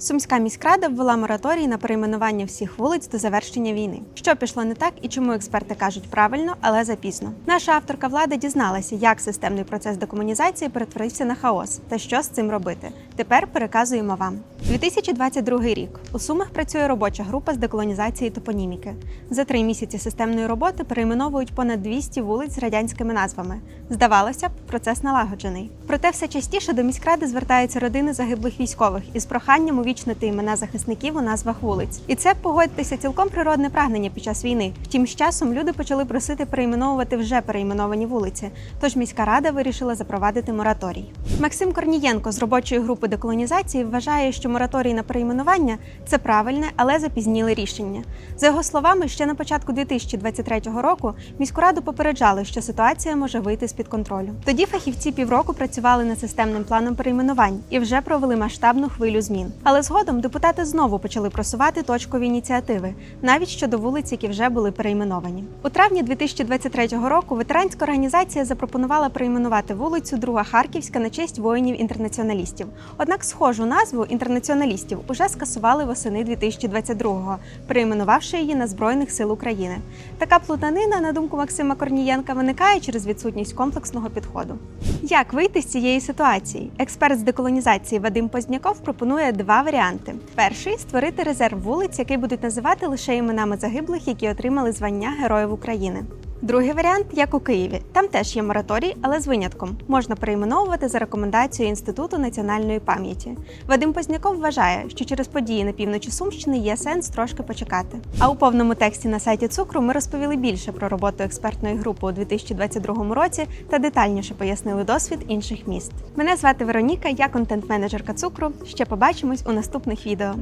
Сумська міськрада ввела мораторій на перейменування всіх вулиць до завершення війни. Що пішло не так і чому експерти кажуть правильно, але запізно. Наша авторка влади дізналася, як системний процес декомунізації перетворився на хаос та що з цим робити. Тепер переказуємо вам. 2022 рік у Сумах працює робоча група з деколонізації топоніміки. За три місяці системної роботи перейменовують понад 200 вулиць з радянськими назвами. Здавалося б, процес налагоджений. Проте все частіше до міськради звертаються родини загиблих військових із проханням увічнити імена захисників у назвах вулиць. І це погодьтеся цілком природне прагнення під час війни. Втім, з часом люди почали просити перейменовувати вже перейменовані вулиці. Тож міська рада вирішила запровадити мораторій. Максим Корнієнко з робочої групи деколонізації вважає, що мораторій на перейменування це правильне, але запізніле рішення. За його словами, ще на початку 2023 року міську раду попереджали, що ситуація може вийти з під контролю. Тоді фахівці півроку працювали над системним планом перейменувань і вже провели масштабну хвилю змін. Але згодом депутати знову почали просувати точкові ініціативи, навіть щодо вулиць, які вже були перейменовані. У травні 2023 року ветеранська організація запропонувала перейменувати вулицю Друга Харківська на честь воїнів-інтернаціоналістів. Однак схожу назву інтернаціоналістів уже скасували восени 2022-го, перейменувавши її на Збройних сил України. Така плутанина, на думку Максима Корнієнка, виникає через відсутність комплексного підходу. Як вийти з цієї ситуації? Експерт з деколонізації Вадим Позняков пропонує два варіанти: перший створити резерв вулиць, який будуть називати лише іменами загиблих, які отримали звання Героїв України. Другий варіант, як у Києві. Там теж є мораторій, але з винятком. Можна перейменовувати за рекомендацією Інституту національної пам'яті. Вадим Позняков вважає, що через події на півночі Сумщини є сенс трошки почекати. А у повному тексті на сайті цукру ми розповіли більше про роботу експертної групи у 2022 році та детальніше пояснили досвід інших міст. Мене звати Вероніка, я контент-менеджерка цукру. Ще побачимось у наступних відео.